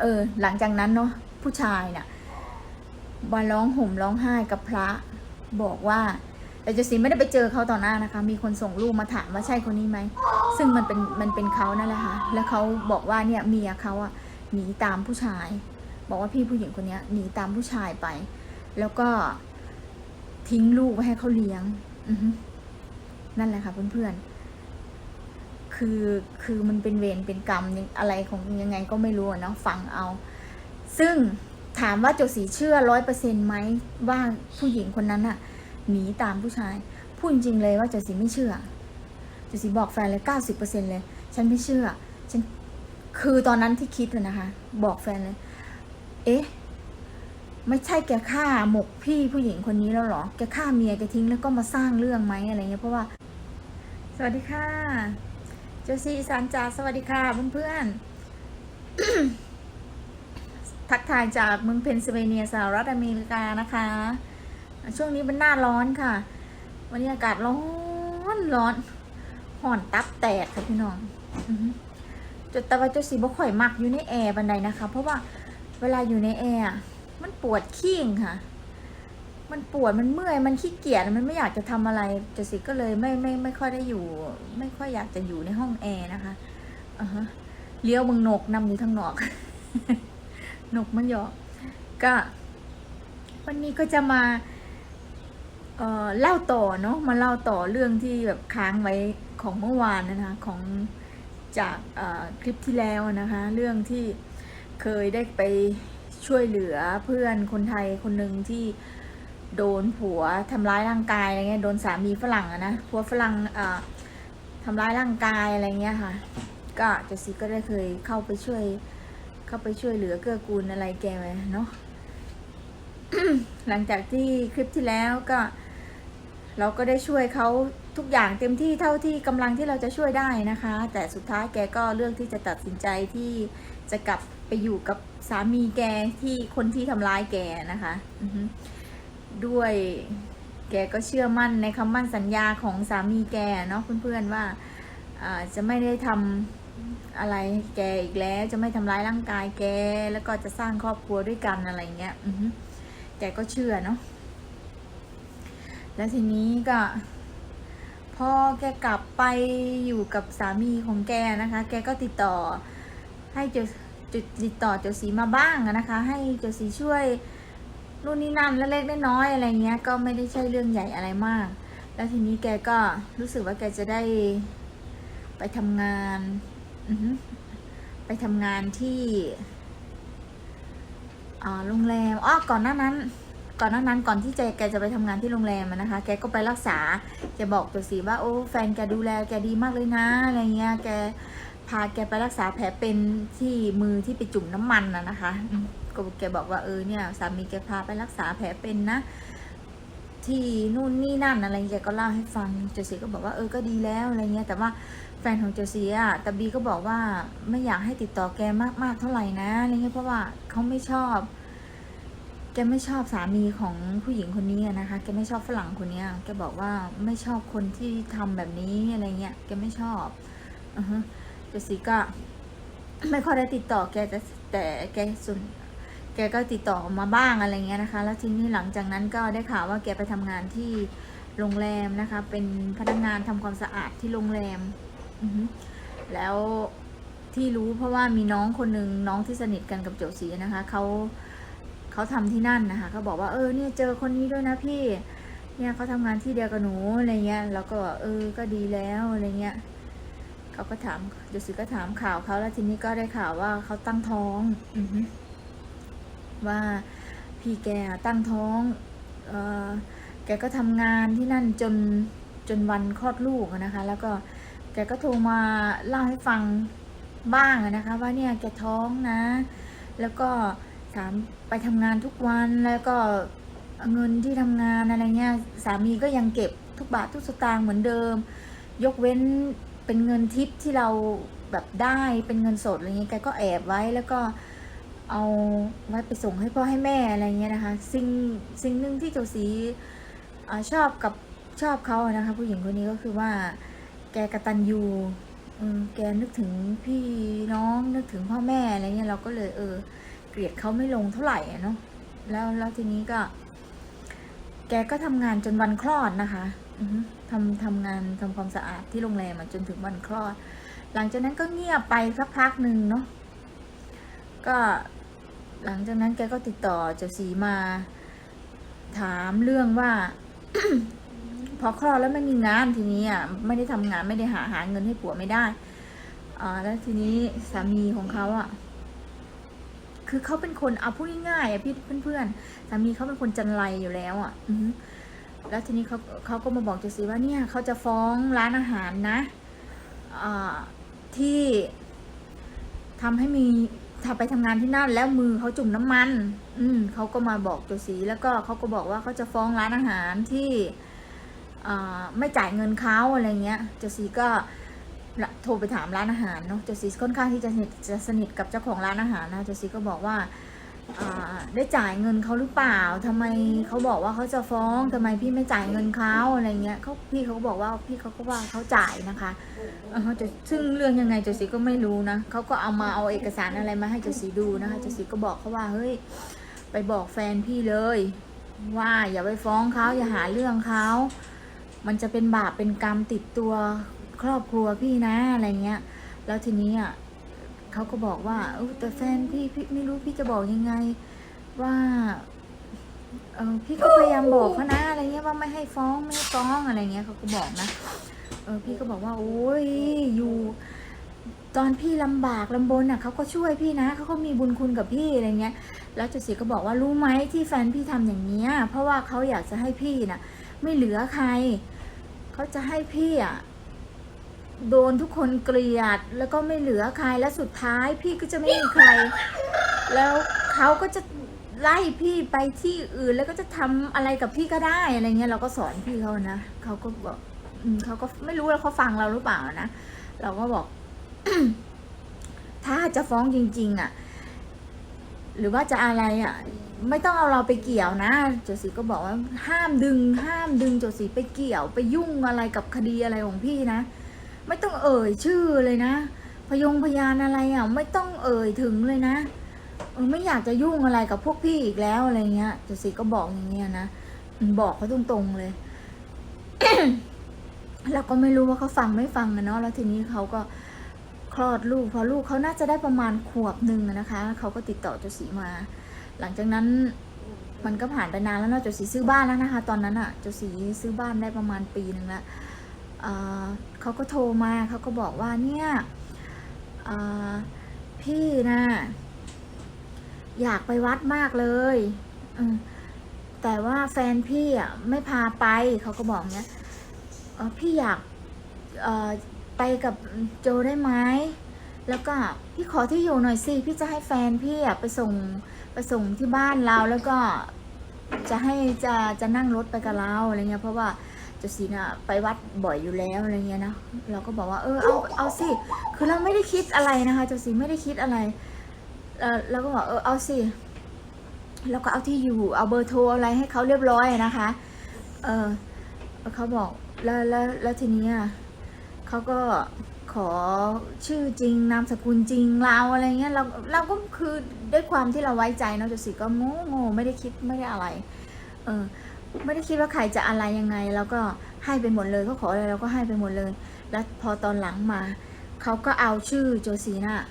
เออ หลังจากนั้นเนาะผู้ชายน่ะมาร้องห่มร้องไห้กับพระ บอกว่า แต่เจสีไม่ได้ไปเจอเขาต่อหน้านะคะ มีคนส่งรูปมาถามว่าใช่คนนี้ไหมซึ่งมันเป็นมันเป็นเขานั่นแหละค่ะแล้วเขาบอกว่าเนี่ยเมียเขาอะหนีตามผู้ชาย บอกว่าพี่ผู้หญิงคนนี้หนีตามผู้ชายไป แล้วก็ทิ้งลูกไว้ให้เขาเลี้ยงนั่นแหละค่ะเพื่อนๆ คือคือมันเป็นเวรเป็นกรรมอะไรของยังไงก็ไม่รู้เนาะฟังเอา ซึ่งถามว่าโจสีเชื่อร้อยเปอร์เซ็นต์ไหมว่าผู้หญิงคนนั้นอะหนีตามผู้ชายพูดจริงเลยว่าโจสีไม่เชื่อโจสีบอกแฟนเลยเก้าสิบเปอร์เซ็นต์เลย ฉันไม่เชื่อฉันคือตอนนั้นที่คิดอะนะคะ บอกแฟนเลย เอ๊ะไม่ใช่แกฆ่าหมกพี่ผู้หญิงคนนี้แล้วหรอ แกฆ่าเมียแกทิ้งแล้วก็มาสร้างเรื่องไหมอะไรเงี้ยเพราะว่า สวัสดีค่ะ จซีสานจ่าสวัสดีค่ะเพื่อนๆ ทักทายจากเมืองเพนซิลเวเนียสหรัฐอเมริกานะคะ ช่วงนี้เป็นหน้าร้อนค่ะ วันนี้อากาศร้อนร้อนห่อนตับแตกค่ะพี่น้องจุดต่ว่าเจ้าสีบ่ข่อยมักอยู่ในแอร์บันไดนะคะ เพราะว่าเวลาอยู่ในแอร์มันปวดขี้งค่ะ มันปวดมันเมื่อยมันขี้เกียจมันไม่อยากจะทำอะไรเจสิก็เลยไม่ไม่ไม่ค่อยได้อยู่ ไม่ค่อยอยากจะอยู่ในห้องแอร์นะคะอ่าฮะเลี้ยวมึงนกนำอยู่ทางนอกนกมันเหยอกก็ วันนี้ก็จะมาเอ่อเล่าต่อเนาะมาเล่าต่อเรื่องที่แบบค้างไว้ของเมื่อวานนะคะของจากคลิปที่แล้วนะคะ เรื่องที่เคยได้ไปช่วยเหลือเพื่อนคนไทยคนหนึ่งที่ โดนผัวทำร้ายร่างกายอะไรเงี้ยโดนสามีฝรั่งอะนะผัวฝรั่งเอ่อทำร้ายร่างกายอะไรเงี้ยค่ะ ก็เจสซี่ก็ได้เคยเข้าไปช่วย เข้าไปช่วยเหลือเกื้อกูลอะไรแกไว้เนาะหลังจากที่คลิปที่แล้วก็ เราก็ได้ช่วยเขาทุกอย่างเต็มที่เท่าที่กำลังที่เราจะช่วยได้นะคะ แต่สุดท้ายแกก็เลือกที่จะตัดสินใจที่จะกลับไปอยู่กับสามีแกที่คนที่ทำร้ายแกนะคะ อื ด้วย แกก็เชื่อมั่นในคำมั่นสัญญาของสามีแกเนาะเพื่อนๆว่าจะไม่ได้ทำอะไรแกอีกแล้วจะไม่ทำร้ายร่างกายแก แล้วก็จะสร้างครอบครัวด้วยกันอะไรเงี้ยแกก็เชื่อเนาะแล้วทีนี้ก็พอแกกลับไปอยู่กับสามีของแกนะคะ แกก็ติดต่อให้เจจุดติดต่อเจ้าสีมาบ้างนะคะ ให้เจ้าสีช่วย นู่นนี่นั่นเล็กๆน้อยๆอะไรเงี้ย ก็ไม่ได้ใช่เรื่องใหญ่อะไรมาก แล้วทีนี้แกก็รู้สึกว่าแกจะได้ไปทำงานไปทำงานที่โรงแรมอ้อก่อนหน้านั้น ก่อนหน้านั้นก่อนที่แกแกจะไปทำงานที่โรงแรมนะคะ แกก็ไปรักษาแกบอกตัวสีว่าโอ้แฟนแกดูแลแกดีมากเลยนะอะไรเงี้ยแกพาแกไปรักษาแผลเป็นที่มือที่ไปจุ่มน้ำมันอะนะคะ ก็แกบอกว่าเออเนี่ยสามีแกพาไปรักษาแผลเป็นนะ ที่นู่นนี่นั่นอะไรแกก็เล่าให้ฟังเจสีก็บอกว่าเออก็ดีแล้วอะไรเงี้ยแต่ว่าแฟนของเจสีอะต่บีก็บอกว่าไม่อยากให้ติดต่อแกมากๆเท่าไหร่นะอะไรเงี้ยเพราะว่าเขาไม่ชอบแกไม่ชอบสามีของผู้หญิงคนนี้นะคะ แกไม่ชอบฝรั่งคนนี้แกบอกว่าไม่ชอบคนที่ทำแบบนี้อะไรเงี้ย แกไม่ชอบอือฮเจสีก็ไม่ค่อยได้ติดต่อแกแต่แต่แกส่วน แกก็ติดต่อมาบ้างอะไรเงี้ยนะคะ แล้วทีนี้หลังจากนั้นก็ได้ข่าวว่าแกไปทำงานที่โรงแรมนะคะ เป็นพนักงานทำความสะอาดที่โรงแรมแล้วที่รู้เพราะว่ามีน้องคนหนึ่งน้องที่สนิทกันกับโจสีนะคะเขาเขาทำที่นั่นนะคะเขาบอกว่าเออเนี่ยเจอคนนี้ด้วยนะพี่ เนี่ยเขาทำงานที่เดียวกับหนูอะไรเงี้ยแล้วก็เออก็ดีแล้วอะไรเงี้ยเขาก็ถามเดี๋ยวสิก็ถามข่าวเขาแล้วทีนี้ก็ได้ข่าวว่าเขาตั้งท้อง อือ ว่าพี่แกตั้งท้องออแกก็ทำงานที่นั่นจนจนวันคลอดลูกนะคะ แล้วก็แกก็โทรมาเล่าให้ฟังบ้างนะคะ ว่าเนี่ยแกท้องนะ แล้วก็ถามไปทำงานทุกวันแล้วก็เงินที่ทำงานอะไรเงี้ยสามีก็ยังเก็บทุกบาททุกสตางค์เหมือนเดิม ยกเว้นเป็นเงินทิปที่เราแบบได้เป็นเงินสดอะไรเงี้ยแกก็แอบไว้แล้วก็ เอาไว้ไปส่งให้พ่อให้แม่อะไรเงี้ยนะคะ สิ่งสิ่งหนึ่งที่โจสีอชอบกับชอบเขานะคะ ผู้หญิงคนนี้ก็คือว่า แกกระตันยูแกนึกถึงพี่น้องนึกถึงพ่อแม่อะไรเงี้ยเราก็เลยเออ เกลียดเขาไม่ลงเท่าไหร่อะเนาะแล้วแล้วทีนี้ก็ แกก็ทำงานจนวันคลอดนะคะอือฮึทำทำงานทำความสะอาดที่โรงแรมจนถึงวันคลอด หลังจากนั้นก็เงียบไปสักพักหนึ่งเนาะก็ หลังจากนั้นแกก็ติดต่อเจ้าสีมา ถามเรื่องว่า พอคลอดแล้วไม่มีงานทีนี้อะไม่ได้ทำงานไม่ได้หาหาเงินให้ผัวไม่ได้อ่าแล้วทีนี้สามีของเขาอะ คือเขาเป็นคนเอาพูดง่ายๆอะพี่เพื่อนๆสามีเขาเป็นคนจันไรอยู่แล้ว อะ อืแล้วทีนี้เขาเขาก็มาบอกเจสีว่าเนี่ยเขาจะฟ้องร้านอาหารนะอ่าที่ทำให้มี ถ้าไปทำงานที่นั่นแล้วมือเขาจุ่มน้ำมัน อืมเขาก็มาบอกเจสีแล้วก็เขาก็บอกว่าเขาจะฟ้องร้านอาหารที่ไม่จ่ายเงินเขาอะไรเงี้ยเจสีก็โทรไปถามร้านอาหารเนาะเจสีค่อนข้างที่จะสนิทจะสนิทกับเจ้าของร้านอาหารนะเจสีก็บอกว่า ได้จ่ายเงินเขาหรือเปล่าทำไมเขาบอกว่าเขาจะฟ้องทำไมพี่ไม่จ่ายเงินเขาอะไรเงี้ยเขาพี่เขาบอกว่าพี่เขาก็ว่าเขาจ่ายนะคะเออจะซึ่งเรื่องยังไงเจสีก็ไม่รู้นะเขาก็เอามาเอาเอกสารอะไรมาให้เจสีดูนะคะเจสีก็บอกเขาว่าเฮ้ยไปบอกแฟนพี่เลย ว่าอย่าไปฟ้องเขาอย่าหาเรื่องเขามันจะเป็นบาปเป็นกรรมติดตัวครอบครัวพี่นะอะไรเงี้ย แล้วทีนี้อะ เขาก็บอกว่าเออแต่แฟนพี่พี่ไม่รู้พี่จะบอกยังไง ว่าเออพี่ก็พยายามบอกเขานะอะไรเงี้ยว่าไม่ให้ฟ้องไม่ให้ฟ้องอะไรเงี้ยเขาก็บอกนะเออพี่ก็บอกว่า โอ้ยอยู่ ตอนพี่ลำบากลำบนน่ะเขาก็ช่วยพี่นะเขาก็มีบุญคุณกับพี่อะไรเงี้ย แล้วจุสีก็บอกว่ารู้ไหมที่แฟนพี่ทำอย่างเนี้ย เพราะว่าเขาอยากจะให้พี่น่ะ ไม่เหลือใครเขาจะให้พี่อะ โดนทุกคนเกลียดแล้วก็ไม่เหลือใครและสุดท้ายพี่ก็จะไม่มีใคร แล้วเขาก็จะไล่พี่ไปที่อื่นแล้วก็จะทำอะไรกับพี่ก็ได้อะไรเงี้ยเราก็สอนพี่เขานะเขาก็บอกเขาก็ไม่รู้ว่าเขาฟังเราหรือเปล่านะเราก็บอก ถ้าจะฟ้องจริง ๆ อะ หรือว่าจะอะไรอะ ไม่ต้องเอาเราไปเกี่ยวนะโจสีก็บอกว่าห้ามดึง ห้ามดึงโจสีไปเกี่ยว ไปยุ่งอะไรกับคดีอะไรของพี่นะ ไม่ต้องเอ่ยชื่อเลยนะ พยงพยานอะไรอะ ไม่ต้องเอ่ยถึงเลยนะไม่อยากจะยุ่งอะไรกับพวกพี่อีกแล้วอะไรเงี้ยจสีก็บอกอย่างเงี้ยนะบอกเขาตรงๆเลยเราก็ไม่รู้ว่าเขาฟังไม่ฟังอะเนาะแล้วทีนี้เขาก็คลอดลูกพอลูกเขาน่าจะได้ประมาณขวบหนึ่งนะคะเขาก็ติดต่อจสีมา หลังจากนั้นมันก็ผ่านไปนานแล้วเนาะจสีซื้อบ้านแล้วนะคะ ตอนนั้นอะจสีซื้อบ้านได้ประมาณปีหนึ่งแล้ว เขาก็โทรมาเขาก็บอกว่าเนี่ยพี่นะอยากไปวัดมากเลยแต่ว่าแฟนพี่อะไม่พาไปเขาก็บอกเนี้ยพี่อยากไปกับโจได้ไหมแล้วก็พี่ขอที่อยู่หน่อยสิพี่จะให้แฟนพี่อะไปส่งไปส่งที่บ้านเราแล้วก็จะให้จะจะนั่งรถไปกับเราอะไรเงี้ยเพราะว่า จสีน่ะไปวัดบ่อยอยู่แล้วอะไรเงี้ยนะเราก็บอกว่าเออเอาเอาสิคือเราไม่ได้คิดอะไรนะคะเจสีไม่ได้คิดอะไรเออเราก็บอกเออเอาสิแล้วก็เอาที่อยู่เอาเบอร์โทรอะไรให้เขาเรียบร้อยนะคะ เออเขาบอกแล้วแล้วแล้วทีนี้เขาก็ขอชื่อจริงนามสกุลจริงเราอะไรเงี้ยเราเราก็คือด้วยความที่เราไว้ใจเนาะเจสีก็โง่โง่ไม่ได้คิดไม่ได้อะไร เออ ไม่ได้คิดว่าใครจะอะไรยังไง แล้วก็ให้ไปหมดเลยเขาขออะไรเราก็ให้ไปหมดเลย แล้วพอตอนหลังมาเขาก็เอาชื่อโจซีน่ะ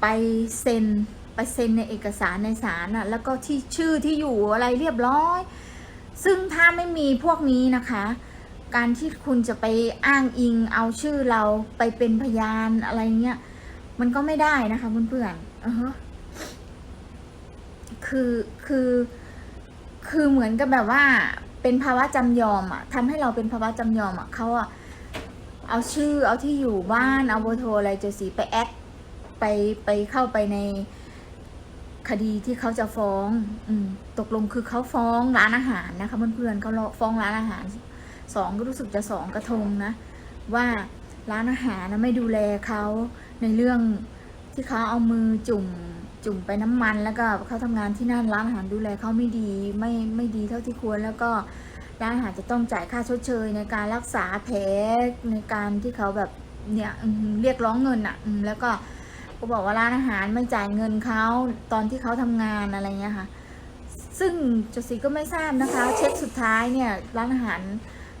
ไปเซ็นไปเซ็นในเอกสารในศาลน่ะแล้วก็ที่ชื่อที่อยู่อะไรเรียบร้อย ซึ่งถ้าไม่มีพวกนี้นะคะ การที่คุณจะไปอ้างอิงเอาชื่อเราไปเป็นพยานอะไรเงี้ยมันก็ไม่ได้นะคะเพื่อนๆอือคือคือ คือเหมือนกับแบบว่าเป็นภาวะจำยอมอะทำให้เราเป็นภาวะจำยอมอะเขาอะเอาชื่อเอาที่อยู่บ้านเอาเบอร์โทรอะไรเจสีไปแอดไปไปเข้าไปในคดีที่เขาจะฟ้องอืมตกลงคือเขาฟ้องร้านอาหารนะคะเพื่อนๆเขาฟ้องร้านอาหารสองก็รู้สึกจะสองกระทงนะ ว่าร้านอาหารนะไม่ดูแลเขาในเรื่องที่เขาเอามือจุ่ม จุ่มไปน้ำมันแล้วก็เขาทำงานที่นั่นร้านอาหารดูแลเขาไม่ดีไม่ไม่ดีเท่าที่ควรแล้วก็ร้านอาหารจะต้องจ่ายค่าชดเชยในการรักษาแผลในการที่เขาแบบเนี่ยเรียกร้องเงินอะแล้วก็ก็บอกว่าร้านอาหารไม่จ่ายเงินเขาตอนที่เขาทำงานอะไรเงี้ยค่ะ ซึ่งจดสีก็ไม่ทราบนะคะ เช็คสุดท้ายเนี่ยร้านอาหาร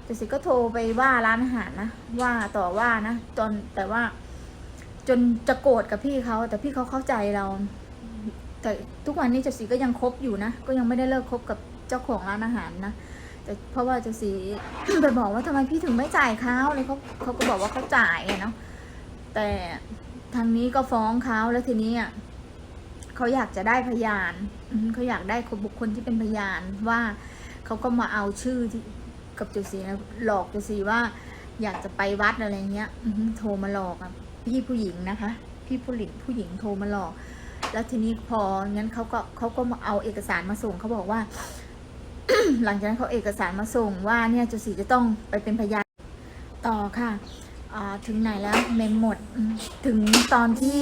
จดสีก็โทรไปว่าร้านอาหารนะว่าต่อว่านะตอนแต่ว่าจนจะโกรธกับพี่เขาแต่พี่เขาเข้าใจเรา แต่ทุกวันนี้เจสีก็ยังคบอยู่นะ ก็ยังไม่ได้เลิกคบกับเจ้าของร้านอาหารนะ แต่เพราะว่าเจสีไปบอกว่าทำไมพี่ถึงไม่จ่ายเขาเลยเขาเขาก็บอกว่าเขาจ่ายเนาะ แต่ทางนี้ก็ฟ้องเขาแล้วทีนี้อะเขาอยากจะได้พยานเขาอยากได้คนบุคคลที่เป็นพยานว่าเขาก็มาเอาชื่อที่กับเจสีนะหลอกเจสีว่า อยากจะไปวัดอะไรเงี้ยโทรมาหลอกอะพี่ผู้หญิงนะคะ พี่ผู้หญิงผู้หญิงโทรมาหลอก แล้วทีนี้พองั้นเขาก็เขาก็มาเอาเอกสารมาส่งเขาบอกว่า หลังจากนั้นเขาเอกสารมาส่งว่าเนี่ยจุสีจะต้องไปเป็นพยานต่อค่ะถึงไหนแล้วเมมหมดถึงตอนที่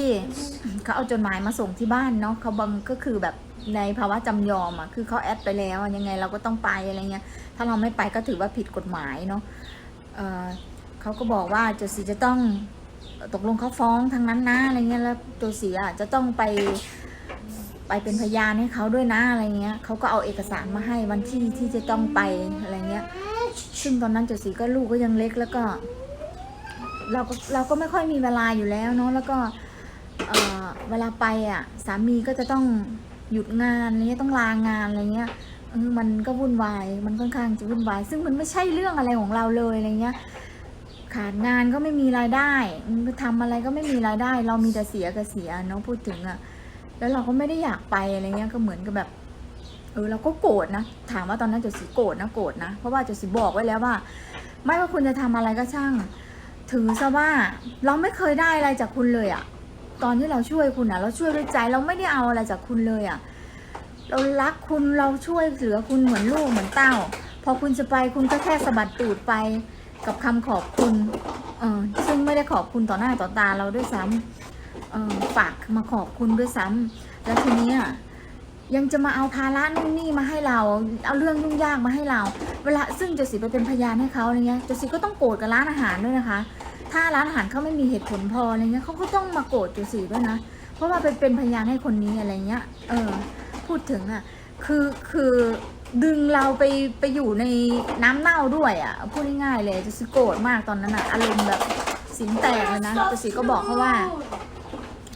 เขาเอาจดหมายมาส่งที่บ้านเนาะเขาบังก็คือแบบในภาวะจำยอมอะคือเขาแอดไปแล้วยังไงเราก็ต้องไปอะไรเงี้ยถ้าเราไม่ไปก็ถือว่าผิดกฎหมายเนาะเเขาก็บอกว่าจุสีจะต้อง ตกลงเขาฟ้องทางนั้นนะอะไรเงี้ยแล้วจุสีอะจะต้องไปไปเป็นพยานให้เขาด้วยนะอะไรเงี้ยเขาก็เอาเอกสารมาให้วันที่ที่จะต้องไปอะไรเงี้ย ซึ่งตอนนั้นจุสีก็ลูกก็ยังเล็กแล้วก็ เราก็เราก็ไม่ค่อยมีเวลาอยู่แล้วเนาะแล้วก็เอ่อเวลาไปอะสามีก็จะต้องหยุดงานอะไรเงี้ยต้องลางานอะไรเงี้ยมันก็วุ่นวายมันค่อนข้างจะวุ่นวาย ซึ่งมันไม่ใช่เรื่องอะไรของเราเลยอะไรเงี้ย ขาดงานก็ไม่มีรายได้ทำอะไรก็ไม่มีรายได้ เรามีแต่เสียกับเสียเนาะพูดถึงอะแล้วเราก็ไม่ได้อยากไปอะไรเงี้ยก็เหมือนกับแบบเออเราก็โกรธนะ ถามว่าตอนนั้นจดสีโกรธนะโกรธนะ เพราะว่าจดสีบอกไว้แล้วว่า ไม่ว่าคุณจะทำอะไรก็ช่าง ถือซะว่าเราไม่เคยได้อะไรจากคุณเลยอะตอนที่เราช่วยคุณอะเราช่วยด้วยใจเราไม่ได้เอาอะไรจากคุณเลยอะเรารักคุณเราช่วยเหลือคุณเหมือนลูกเหมือนเต้า พอคุณจะไปคุณก็แค่สะบัดตูดไป กับคำขอบคุณเออซึ่งไม่ได้ขอบคุณต่อหน้าต่อตาเราด้วยซ้ำเออฝากมาขอบคุณด้วยซ้ำแล้วทีนี้ยังจะมาเอาภาระนู่นนี่มาให้เรา เอาเรื่องยุ่งยากมาให้เรา เวลาซึ่งเจสีไปเป็นพยานให้เขาอะไรเงี้ยเจสีก็ต้องโกรธกับร้านอาหารด้วยนะคะ ถ้าร้านอาหารเขาไม่มีเหตุผลพออะไรเงี้ยเขาก็ต้องมาโกรธเจสีด้วยนะ เพราะว่าไปเป็นพยานให้คนนี้อะไรเงี้ย เออ พูดถึงอะ คือคือ ดึงเราไปไปอยู่ในน้ำเน่าด้วยอะพูดง่ายๆเลยจดสีโกรธมากตอนนั้นอะอารมณ์แบบสินแตกเลยนะจดสีก็บอกเขาว่า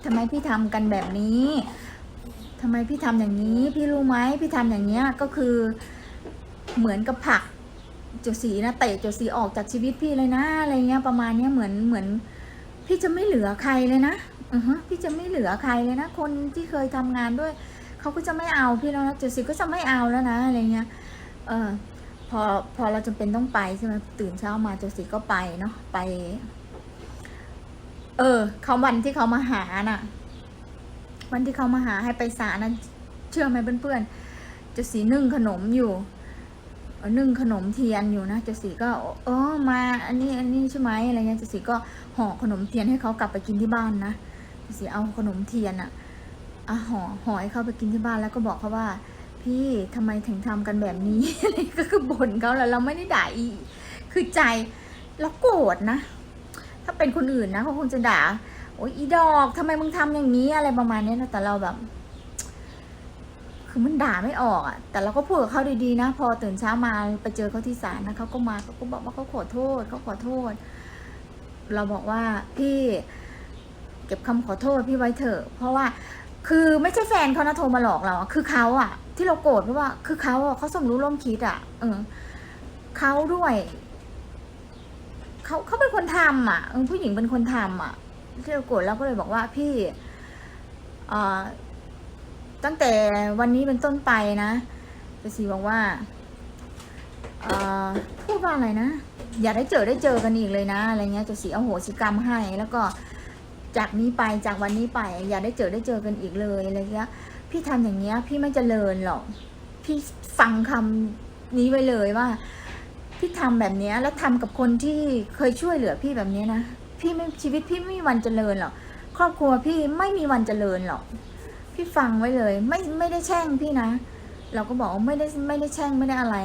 ทำไมพี่ทำกันแบบนี้ทำไมพี่ทำอย่างนี้ พี่รู้ไหมพี่ทำอย่างเนี้ยก็คือเหมือนกับผักโจสีนะเตะโจสีออกจากชีวิตพี่เลยนะอะไรเงี้ยประมาณเนี้ยเหมือนเหมือน พี่จะไม่เหลือใครเลยนะอือฮะพี่จะไม่เหลือใครเลยนะ คนที่เคยทำงานด้วย เขาก็จะไม่เอาพี่แล้วนะโจสีก็จะไม่เอาแล้วนะอะไรเงี้ยเออพอพอเราจำเป็นต้องไปใช่ไหมตื่นเช้ามาโจสีก็ไปเนาะไป เออเขาวันที่เขามาหาน่ะ วันที่เขามาหาให้ไปศานั้นเชื่อไหมเพื่อนๆเจะสีนึ่งขนมอยู่นึ่งขนมเทียนอยู่นะเจสีก็เออมาอันนี้อันนี้ใช่ไหมอะไรเงี้ยเจสีก็ห่อขนมเทียนให้เขากลับไปกินที่บ้านนะเจสีเอาขนมเทียนอะ อะห่อหอให้เขาไปกินที่บ้านแล้วก็บอกเขาว่า พี่ทำไมถึงทำกันแบบนี้ ก็คือบ่นเขาแล้วเราไม่ได้ด่าอี คือใจเราโกรธนะ ถ้าเป็นคนอื่นนะเขาคงจะด่า โอ้ยอีดอกทำไมมึงทำอย่างนี้อะไรประมาณนี้นะแต่เราแบบคือมันด่าไม่ออกอะแต่เราก็พูดกับเขาดีๆนะ พอตื่นเช้ามาไปเจอเขาที่ศาลนะเขาก็มาเขาก็บอกว่าเขาขอโทษเขาขอโทษ เราบอกว่าพี่ เก็บคำขอโทษพี่ไว้เถอะ เพราะว่า คือไม่ใช่แฟนเขานะโทรมาหลอกเราอะคือเขาอะที่เราโกรธเพราะว่า คือเขาอะเขาสมรู้ร่วมคิดอะเออเขาด้วยเขาเขาเป็นคนทำอะผู้หญิงเป็นคนทำอะที่เราโกรธเราก็เลยบอกว่าพี่เอ่อตั้งแต่วันนี้เป็นต้นไปนะเจสีบอกว่าเอ่อพูดว่าอะไรนะ อย่าได้เจอได้เจอกันอีกเลยนะอะไรเงี้ยเจสีเอาโหสิกรรมให้ แล้วก็ จากนี้ไปจากวันนี้ไป อย่าได้เจอได้เจอกันอีกเลยอะไรเงี้ย พี่ทำอย่างเงี้ย พี่ไม่เจริญหรอก พี่ฟังคำนี้ไว้เลยว่า พี่ทำแบบเนี้ยแล้วทำกับคนที่เคยช่วยเหลือพี่แบบนี้นะพี่ไม่ชีวิตพี่ไม่มีวันเจริญหรอกครอบครัวพี่ไม่มีวันเจริญหรอก พี่ฟังไว้เลย ไม่ไม่ได้แช่งพี่นะ เราก็บอกไม่ได้ไม่ได้แช่งไม่ได้อะไร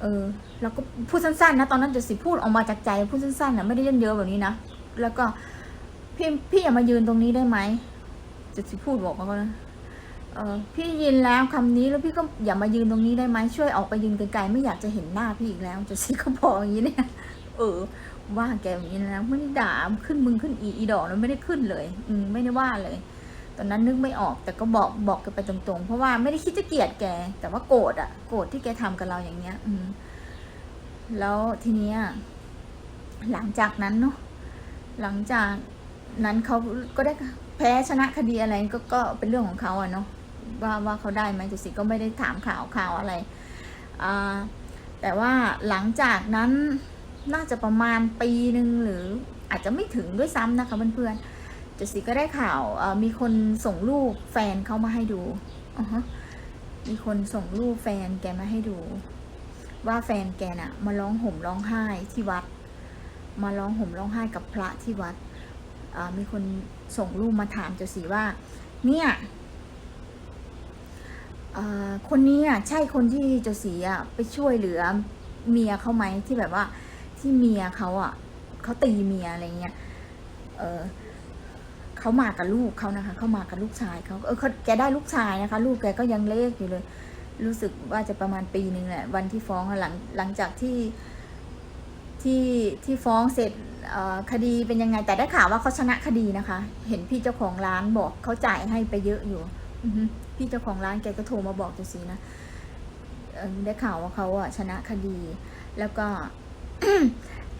เออแล้วก็พูดสั้นๆนะตอนนั้นจะสิพูดออกมาจากใจพูดสั้นๆนะไม่ได้เยอะๆแบบนี้นะแล้วก็ พี่พี่อย่ามายืนตรงนี้ได้ไหมจะสิพูดบอกมาก็นะเออพี่ยินแล้วคำนี้แล้วพี่ก็อย่ามายืนตรงนี้ได้ไหมช่วยออกไปยืนไกลๆไม่อยากจะเห็นหน้าพี่อีกแล้วจะสิก็บอกอย่างนี้เนี่ยเออ ว่าแกอย่างนี้นะไม่ได้ด่าขึ้นมึงขึ้นอีอีดอกนะไม่ได้ขึ้นเลย อืมไม่ได้ว่าเลย ตอนนั้นนึกไม่ออกแต่ก็บอกบอกแกันไปตรงๆ เพราะว่าไม่ได้คิดจะเกลียดแก แต่ว่าโกรธอะโกรธที่แกทำกับเราอย่างเงี้ย อืม แล้วทีเนี้ยหลังจากนั้นเนาะหลังจาก นั้นเขาก็ได้แพ้ชนะคดีอะไรก็ก็เป็นเรื่องของเขาอะเนาะว่าว่าเขาได้ไหมจุสิก็ไม่ได้ถามข่าวข่าวอะไรแต่ว่าหลังจากนั้นน่าจะประมาณปีหนึ่งหรืออาจจะไม่ถึงด้วยซ้ำนะคะเพื่อนๆจุสิก็ได้ข่าวมีคนส่งรูปแฟนเขามาให้ดูมีคนส่งรูปแฟนแกมาให้ดู ว่าแฟนแกน่ะ มาร้องห่มร้องไห้ที่วัด มาร้องห่มร้องไห้กับพระที่วัด มีคนส่งรูปมาถามเจ้าสีว่า เนี่ยคนนี้อะใช่คนที่เจ้าสีอะไปช่วยเหลือเมียเขาไหมที่แบบว่าที่เมียเขาอะเขาตีเมียอะไรเงี้ยเออเขามากับลูกเขานะคะเขามากับลูกชายเขาเออเขาแกได้ลูกชายนะคะ ลูกแกก็ยังเล็กอยู่เลย รู้สึกว่าจะประมาณปีหนึ่งแหละวันที่ฟ้องหลังหลังจากที่ ที่ที่ฟ้องเสร็จคดีเป็นยังไง แต่ได้ข่าวว่าเขาชนะคดีนะคะ เห็นพี่เจ้าของร้านบอกเขาจ่ายให้ไปเยอะอยู่พี่เจ้าของร้านแกก็โทรมาบอกจังสีนะได้ข่าวว่าเขาอะชนะคดี แล้วก็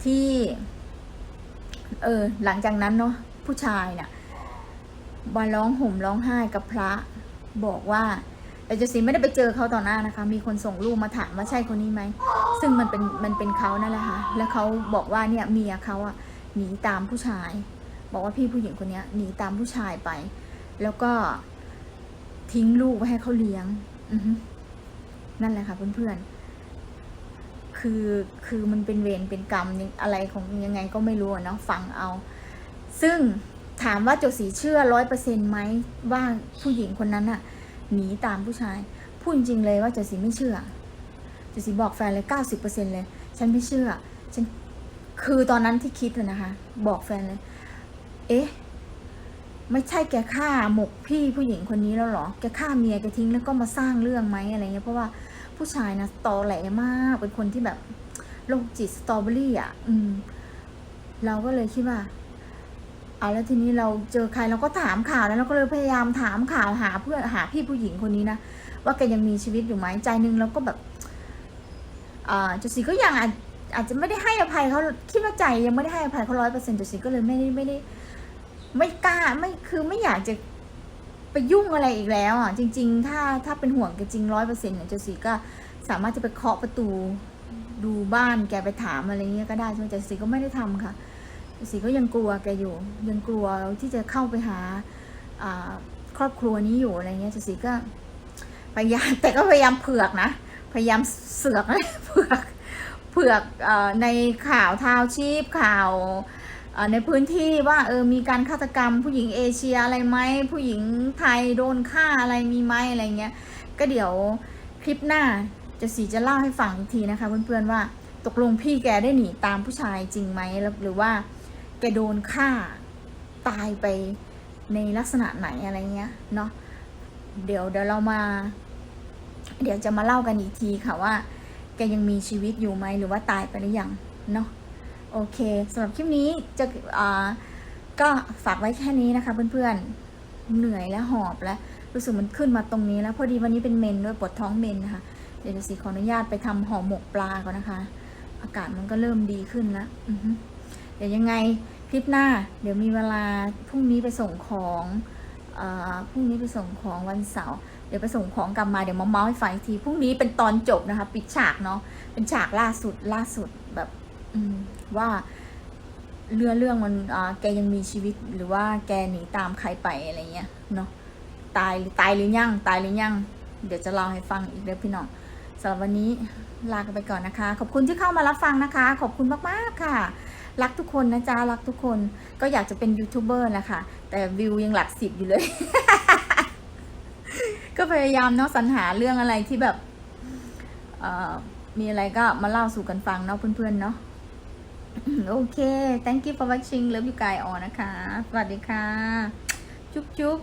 ที่ เออ หลังจากนั้นเนาะผู้ชายน่ะมาร้องห่มร้องไห้กับพระ บอกว่าแต่เจสีไม่ได้ไปเจอเขาต่อหน้านะคะ มีคนส่งรูปมาถามว่าใช่คนนี้ไหม ซึ่งมันเป็นมันเป็นเขานั่นแหละค่ะ แล้วเขาบอกว่าเนี่ยเมียเขาอะหนีตามผู้ชาย บอกว่าพี่ผู้หญิงคนนี้หนีตามผู้ชายไป แล้วก็ทิ้งลูกไว้ให้เขาเลี้ยง อืนั่นแหละค่ะเพื่อนๆ คือคือมันเป็นเวรเป็นกรรมอะไรของยังไงก็ไม่รู้เนาะฟังเอา ซึ่งถามว่าโจสีเชื่อร้อยเปอร์เซ็นต์ไหมว่าผู้หญิงคนนั้นอะหนีตามผู้ชาย พูดจริงเลยว่าโจสีไม่เชื่อ โจสีบอกแฟนเลยเก้าสิบเปอร์เซ็นเลย ฉันไม่เชื่อ ฉันคือตอนนั้นที่คิดนะคะ บอกแฟนเลย เอ๊ะ ไม่ใช่แกฆ่าหมกพี่ผู้หญิงคนนี้แล้วเหรอ แกฆ่าเมียแกทิ้งแล้วก็มาสร้างเรื่องไหมอะไรเงี้ย เพราะว่าผู้ชายนะตอแหลมาก เป็นคนที่แบบโรคจิตสตรอเบอรี่อะ อืม เราก็เลยคิดว่าเอาแล้วทีนี้เราเจอใครเราก็ถามข่าวแล้วเราก็เลยพยายามถามข่าวหาเพื่อนหาพี่ผู้หญิงคนนี้นะว่าแกยังมีชีวิตอยู่ไหมใจนึงเราก็แบบ จุสีก็ยังอาจอาจจะไม่ได้ให้อภัยเขาคิดว่าใจยังไม่ได้ให้อภัยเขาร้อยเปอร์เซ็นต์จุสีก็เลยไม่ได้ไม่ได้ ไม่กล้าไม่คือไม่อยากจะไปยุ่งอะไรอีกแล้วอะจริง ๆ ถ้าถ้าเป็นห่วงแกจริงร้อยเปอร์เซ็นต์เนี่ยจุสีก็สามารถจะไปเคาะประตูดูบ้านแกไปถามอะไรเงี้ยก็ได้ใช่ไหมแต่สีก็ไม่ได้ทำค่ะจสีก็ยังกลัวแกอยู่ ยังกลัวที่จะเข้าไปหาอ่าครอบครัวนี้อยู่อะไรเงี้ยจสีก็พยายามแต่ก็พยายามเผือกนะ พยายามเสือกเผือกเผือกเอในข่าวทาวชีพข่าวในพื้นที่ว่าเออมีการฆาตกรรม ผู้หญิงเอเชียอะไรไหมผู้หญิงไทยโดนฆ่าอะไรมีไหมอะไรเงี้ยก็เดี๋ยวคลิปหน้าจะสีจะเล่าให้ฟังอีกทีนะคะเพื่อนๆว่าตกลงพี่แกได้หนีตามผู้ชายจริงไหมหรือว่าแกโดนฆ่าตายไปในลักษณะไหนอะไรเงี้ยเนาะเดี๋ยวเดี๋ยวเรามา เดี๋ยวจะมาเล่ากันอีกทีค่ะว่าแกยังมีชีวิตอยู่ไหมหรือว่าตายไปหรือยังเนาะโอเคสำหรับคลิปนี้จะอ่าก็ฝากไว้แค่นี้นะคะเพื่อนๆเหนื่อยและหอบแล้วรู้สึกมันขึ้นมาตรงนี้แล้วพอดีวันนี้เป็นเมนด้วยปวดท้องเมนนะคะเดี๋ยวสีขออนุญาตไปทำห่อหมกปลาก่อนนะคะ อากาศมันก็เริ่มดีขึ้นแล้วเดี๋ยวยังไงคลิปหน้า เดี๋ยวมีเวลาพรุ่งนี้ไปส่งของ พรุ่งนี้ไปส่งของวันเสาร์เดี๋ยวไปส่งของกลับมาเดี๋ยวมาเมาส์ให้ฟังอีกทีพรุ่งนี้เป็นตอนจบนะคะ ปิดฉากเนาะเป็นฉากล่าสุดล่าสุดแบบว่าเรื่องเรื่องมันแกยังมีชีวิตหรือว่าแกหนีตามใครไปอะไรเงี้ยเนาะตายหรือตายหรือยังตายหรือยังเดี๋ยวจะเล่าให้ฟังอีกเด้อพี่น้องสำหรับวันนี้ลากันไปก่อนนะคะ ขอบคุณที่เข้ามารับฟังนะคะ ขอบคุณมากๆค่ะ รักทุกคนนะจ๊ะรักทุกคนก็อยากจะเป็นยูทูบเบอร์นะคะแต่วิวยังหลักสิบอยู่เลย ก็พยายามเนาะสรรหาเรื่องอะไรที่แบบมีอะไรก็มาเล่าสู่กันฟังเนาะเพื่อนๆเนาะโอเค thank you for watching love you guys all นะคะ สวัสดีค่ะ จุ๊บจุ๊บ